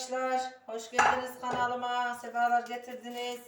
arkadaşlar. Hoş geldiniz kanalıma. Sefalar getirdiniz.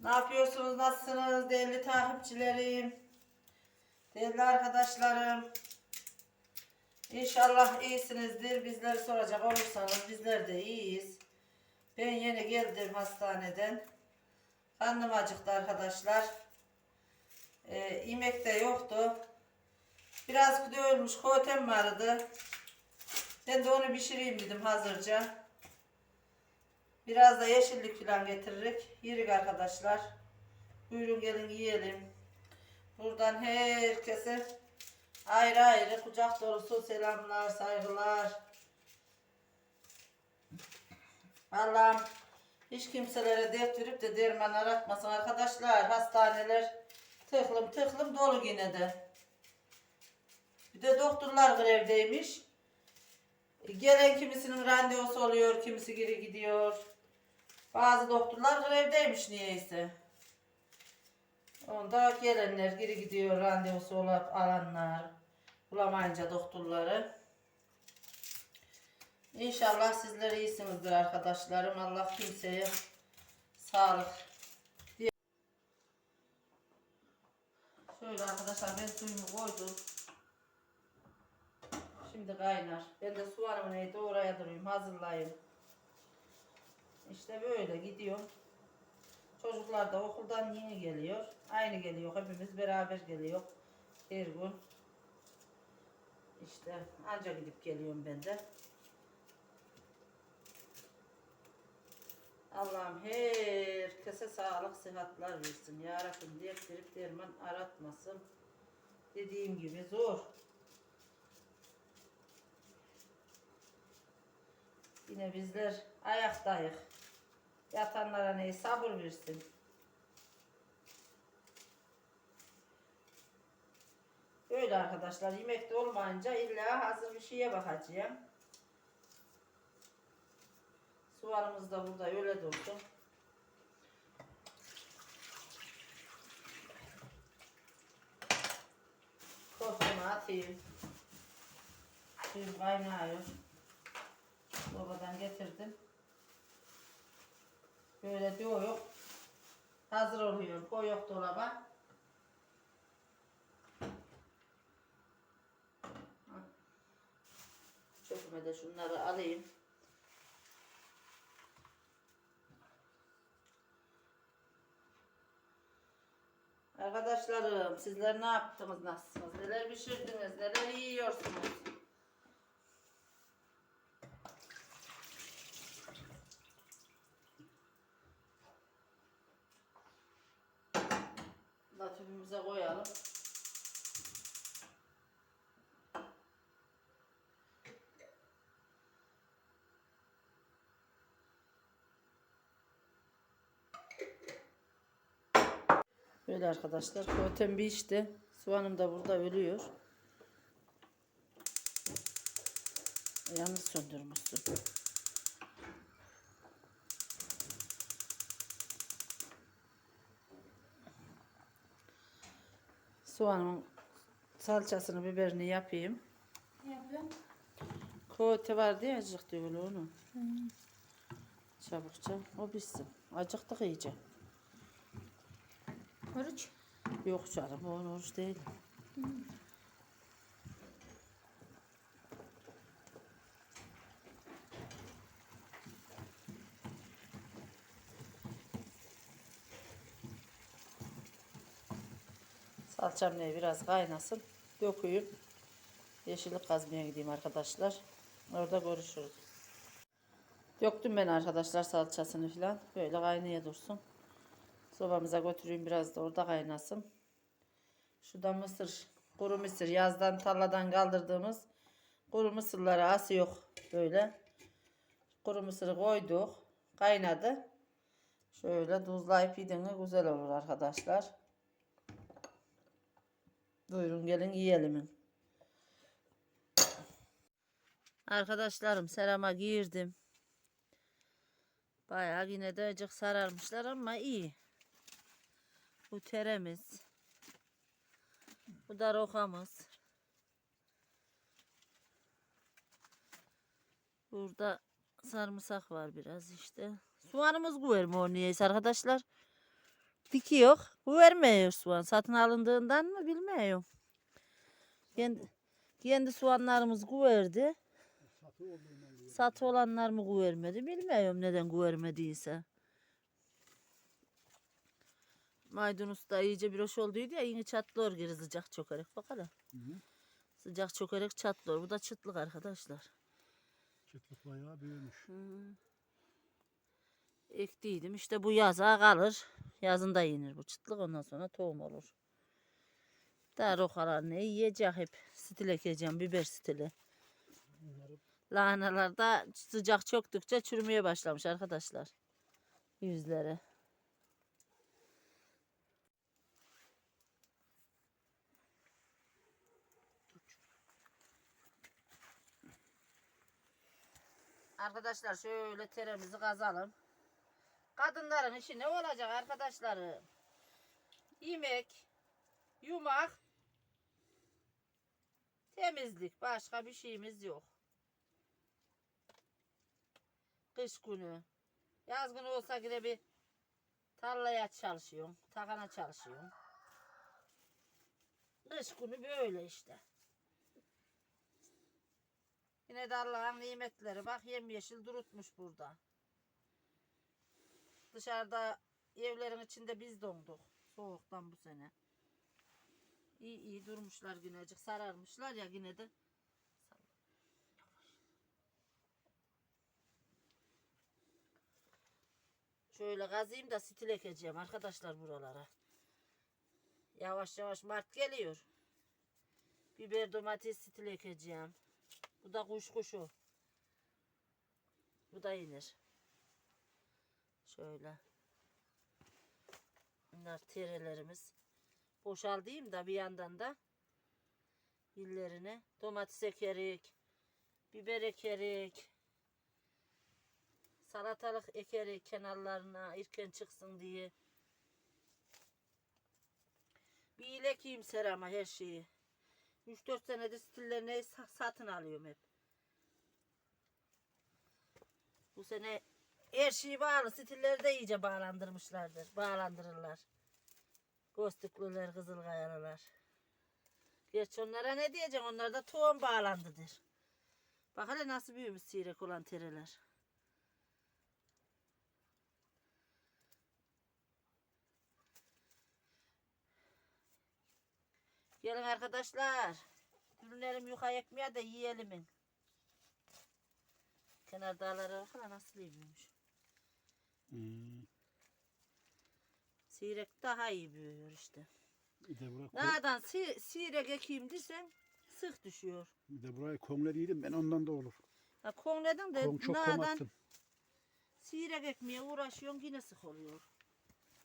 Ne yapıyorsunuz? Nasılsınız? Değerli takipçilerim. Değerli arkadaşlarım. İnşallah iyisinizdir. Bizleri soracak olursanız bizler de iyiyiz. Ben yeni geldim hastaneden. Karnım acıktı arkadaşlar. Ee, imek de yoktu. Biraz dövülmüş kotem vardı. Ben de onu pişireyim dedim hazırca. Biraz da yeşillik falan getiririk. Yirik arkadaşlar. Buyurun gelin yiyelim. Buradan herkese ayrı ayrı kucak dolusu selamlar, saygılar. Allah'ım hiç kimselere dert verip de derman aratmasın arkadaşlar. Hastaneler tıklım tıklım dolu yine de. Bir de doktorlar grevdeymiş. Gelen kimisinin randevusu oluyor, kimisi geri gidiyor. Bazı doktorlar grevdeymiş niyeyse. Onda gelenler geri gidiyor, randevusu olup alanlar. Bulamayınca doktorları. İnşallah sizler iyisinizdir arkadaşlarım. Allah kimseye sağlık. Şöyle arkadaşlar ben suyumu koydum. Şimdi kaynar. Ben de soğanımı neydi oraya durayım hazırlayayım. İşte böyle gidiyor. Çocuklar da okuldan yeni geliyor. Aynı geliyor. Hepimiz beraber geliyor. Her gün. İşte anca gidip geliyorum ben de. Allah'ım herkese sağlık, sıhhatler versin. Ya Rabbim verip derman aratmasın. Dediğim gibi zor. Yine bizler ayaktayız. Yatanlara ne sabır versin. Öyle arkadaşlar yemekte olmayınca illa hazır bir şeye bakacağım. Soğanımız da burada öyle dursun. Koframı atayım. Suyum kaynıyor. Dolaptan getirdim. Böyle diyor yok. Hazır oluyor. Koy yok dolaba. Çöpüme de şunları alayım. Arkadaşlarım sizler ne yaptınız nasılsınız? Neler pişirdiniz? Neler yiyorsunuz? Böyle arkadaşlar. Koten bir işte. Soğanım da burada ölüyor. Yalnız söndürmüşsün. Soğanın salçasını, biberini yapayım. Ne yapıyorsun? Kote var diye acık diyor onu. Çabukça o bitsin. Acıktık iyice. Oruç. Yok canım o oruç değil. Salçam ne biraz kaynasın. Döküyüm. Yeşillik kazmaya gideyim arkadaşlar. Orada görüşürüz. Döktüm ben arkadaşlar salçasını falan. Böyle kaynaya dursun. Sobamıza götüreyim biraz da orada kaynasın. Şu da mısır, kuru mısır yazdan tarladan kaldırdığımız kuru mısırları as yok böyle. Kuru mısırı koyduk. Kaynadı. Şöyle tuzlayıp yediğinde güzel olur arkadaşlar. Buyurun gelin yiyelim. Arkadaşlarım serama girdim. Bayağı yine de acık sararmışlar ama iyi. Bu teremiz. Bu da rokamız. Burada Sarımsak var biraz işte. Soğanımız güvermiyor niyeyse arkadaşlar. Dikiyor. Güvermiyor soğan. Satın alındığından mı bilmiyorum. Kendi, kendi soğanlarımız güverdi. Satı olanlar mı güvermedi bilmiyorum neden güvermediyse. Maydanoz da iyice bir hoş olduydu ya yine çatlıyor geri sıcak çökerek bak hele. Hı hı. Sıcak çökerek çatlıyor. Bu da çıtlık arkadaşlar. Çıtlık bayağı büyümüş. Hı. Ektiydim işte bu yaza kalır. Yazında yenir bu çıtlık ondan sonra tohum olur. Daha rokalar ne yiyecek hep. Stil ekeceğim biber stili. Bunları Lahanalar da sıcak çöktükçe çürümeye başlamış arkadaşlar. Yüzleri. Arkadaşlar şöyle teremizi kazalım. Kadınların işi ne olacak arkadaşlarım? Yemek, yumak, temizlik. Başka bir şeyimiz yok. Kış günü. Yaz günü olsa yine bir tarlaya çalışıyorum. Takana çalışıyorum. Kış günü böyle işte. Yine de Allah'ın nimetleri. Bak yemyeşil durutmuş burada. Dışarıda evlerin içinde biz donduk. Soğuktan bu sene. İyi iyi durmuşlar günecik. Sararmışlar ya yine de. Şöyle kazayım da stil ekeceğim arkadaşlar buralara. Yavaş yavaş Mart geliyor. Biber domates stil ekeceğim. Bu da kuş kuşu. Bu da inir. Şöyle. Bunlar terelerimiz. Boşaldayım da bir yandan da illerine domates ekerik, biber ekerik, salatalık ekerik kenarlarına erken çıksın diye. Bir ilek iyimser ama her şeyi. 3-4 senedir stillerini sa- satın alıyorum hep. Bu sene her şey bağlı. Stilleri de iyice bağlandırmışlardır. Bağlandırırlar. Gözlüklüler, kızılkayalılar. Gerçi onlara ne diyeceğim? Onlar da tohum bağlandıdır. Bak hele nasıl büyümüş sirek olan tereler. Gelin arkadaşlar. Ürünlerim yuka ekmeğe de yiyelim. Kenar dağlara bak hele nasıl büyümüş. Hmm. Sirek daha iyi büyüyor işte. Bir de buraya, ko- Nereden si sirek ekeyim desen sık düşüyor. bir de buraya komle yedim ben ondan da olur. Ya kon dedin de Kom çok nereden attım. sirek ekmeye uğraşıyorsun yine sık oluyor.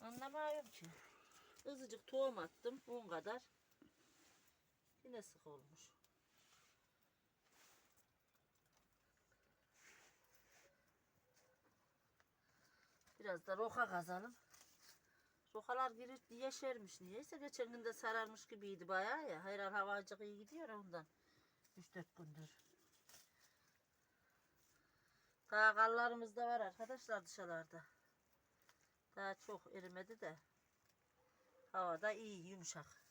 Anlamıyorum ki. Azıcık tohum attım un kadar. Yine sık olmuş. Biraz da roka kazalım. Rokalar girir yeşermiş niyeyse. Geçen gün de sararmış gibiydi bayağı ya. Hayran havacık iyi gidiyor ondan. 3-4 gündür. Daha kallarımız da var arkadaşlar dışarılarda. Daha çok erimedi de. Havada iyi yumuşak.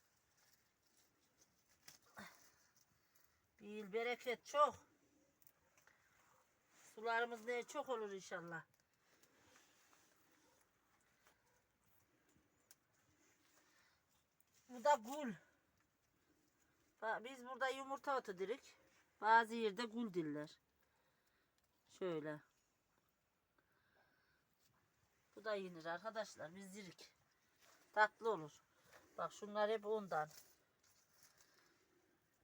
Yıl bereket çok. Sularımız ne çok olur inşallah. Bu da. Ba- Biz burada yumurta otu dirik. Bazı yerde gül diller. Şöyle. Bu da yenir arkadaşlar. Biz dirik. Tatlı olur. Bak şunlar hep ondan.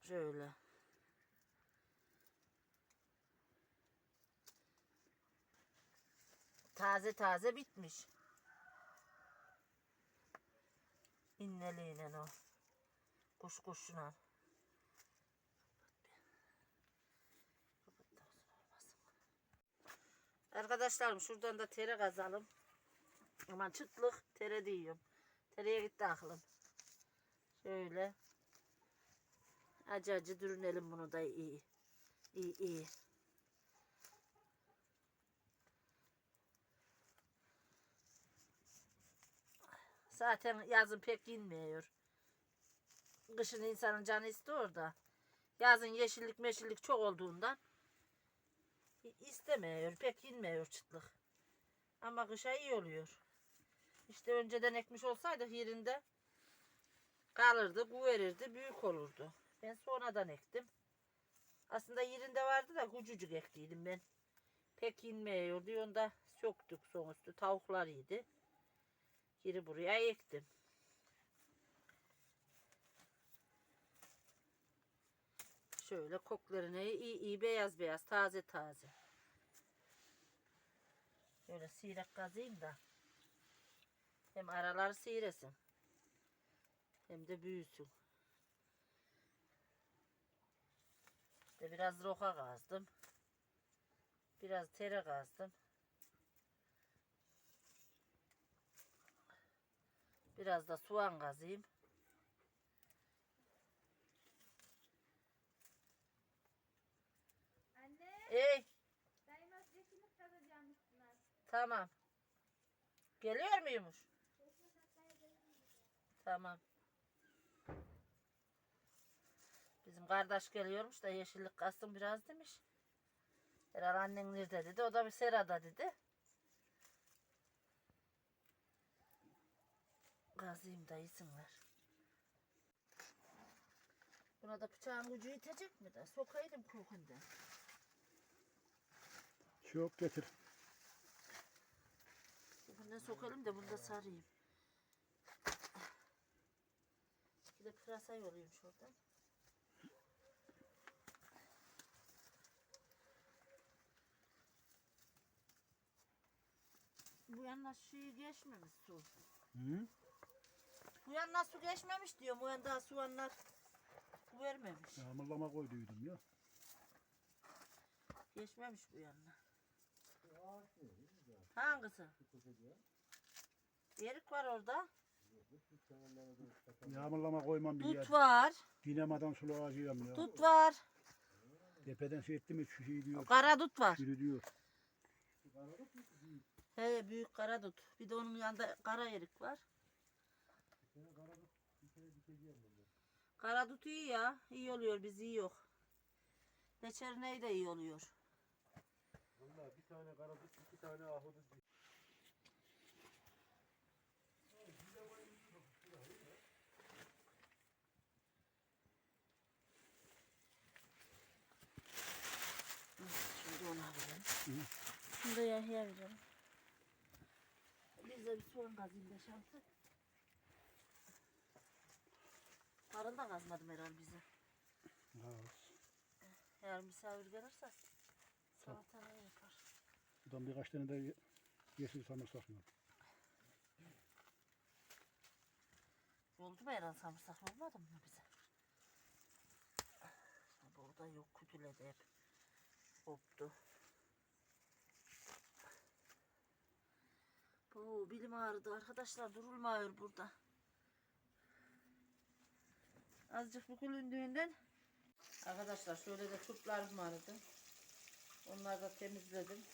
Şöyle. Taze taze bitmiş. İnneliyle o. Kuş kuşuna. Arkadaşlarım şuradan da tere kazalım. Aman çıtlık tere diyorum. Tereye gitti aklım. Şöyle. Acı acı dürünelim bunu da iyi. İyi iyi. Zaten yazın pek inmiyor. Kışın insanın canı istiyor da. Yazın yeşillik meşillik çok olduğundan istemiyor. Pek inmiyor çıtlık. Ama kışa iyi oluyor. İşte önceden ekmiş olsaydık yerinde kalırdı, bu verirdi, büyük olurdu. Ben sonradan ektim. Aslında yerinde vardı da küçücük ektiydim ben. Pek inmiyor diyor da söktük son üstü. Tavuklar yedi. Geri buraya ektim. Şöyle koklarını iyi iyi beyaz beyaz taze taze. Şöyle siyrek kazıyım da. Hem aralar seyresin. Hem de büyüsün. İşte biraz roka kazdım. Biraz tere kazdım. Biraz da soğan kazayım. Anne, Ey tamam. Geliyor muymuş? Tamam. Bizim kardeş geliyormuş da yeşillik kastım biraz demiş. Herhalde annen nerede dedi. O da bir serada dedi. Kazıyım da iyisinler. Buna da bıçağın ucu yetecek mi de? Sokaydım kokundan. Çok getir. Bunu sokalım da bunu da sarayım. Bir de pırasa yolayım şuradan. Bu yanına suyu geçmemiş su. Hı? Bu yanına su geçmemiş diyor. Bu yanında soğanlar vermemiş. Yağmurlama koyduydum ya. Geçmemiş bu yanına. Hangisi? Erik var orada. Yağmurlama koymam bir yer. Dut var. Dinamadan sulu acıyorum ya. Dut var. Tepeden şey etti mi şu şey diyor. Kara dut var. Yürü diyor. He büyük kara dut. Bir de onun yanında kara erik var. Kara iyi ya. İyi oluyor biz iyi yok. Reçel de iyi oluyor. Vallahi bir tane karadut, iki tane ahudut. Şimdi onu alayım. Şunu da Yahya'ya vereceğim. Biz de bir soğan da şansı. Karın da kazmadım herhalde bize. Ha, Eğer misafir gelirse salata yapar. Buradan birkaç tane de ye- yeşil sarımsak var. Oldu mu herhalde samırsak olmadı mı bize? Burada yok kütülede hep. Koptu. Bu bilim ağrıdı arkadaşlar durulmuyor burada. Azıcık bükülündüğünden. Arkadaşlar şöyle de turplarım vardı. Onları da temizledim.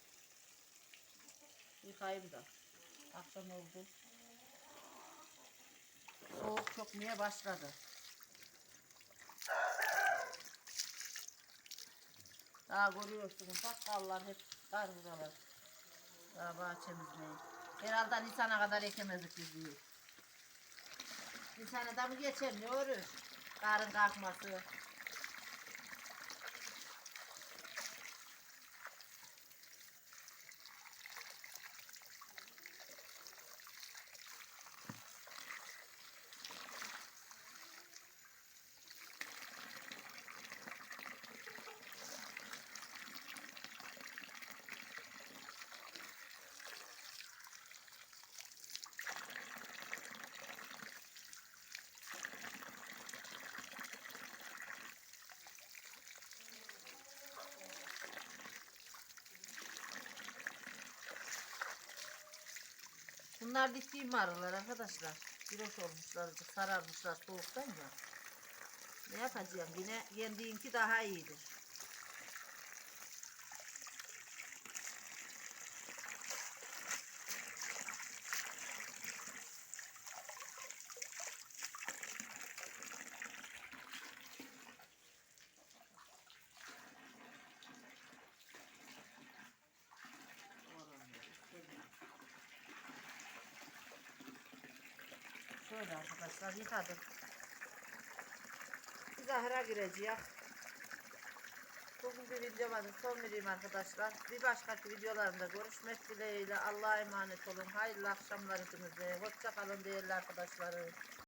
Yıkayayım da. Akşam oldu. Soğuk çökmeye başladı. Daha görüyorsunuz bak dallar hep kargıdalar. Daha bahçemizdeyiz. Herhalde Nisan'a kadar ekemezdik biz büyük. Nisan'a da mı geçemiyoruz? Karın kalkması. Bunlar diktiğim arılar arkadaşlar. Biroş olmuşlar, sararmışlar soğuktan ya. Ne yapacağım? Yine kendiğinki daha iyidir. Böyle arkadaşlar yıkadım. Biz ahıra gireceğiz. Bugün bir videomu son vereyim arkadaşlar. Bir başkaki videolarımda görüşmek dileğiyle. Allah'a emanet olun. Hayırlı akşamlar hepinize. Hoşça kalın değerli arkadaşlarım.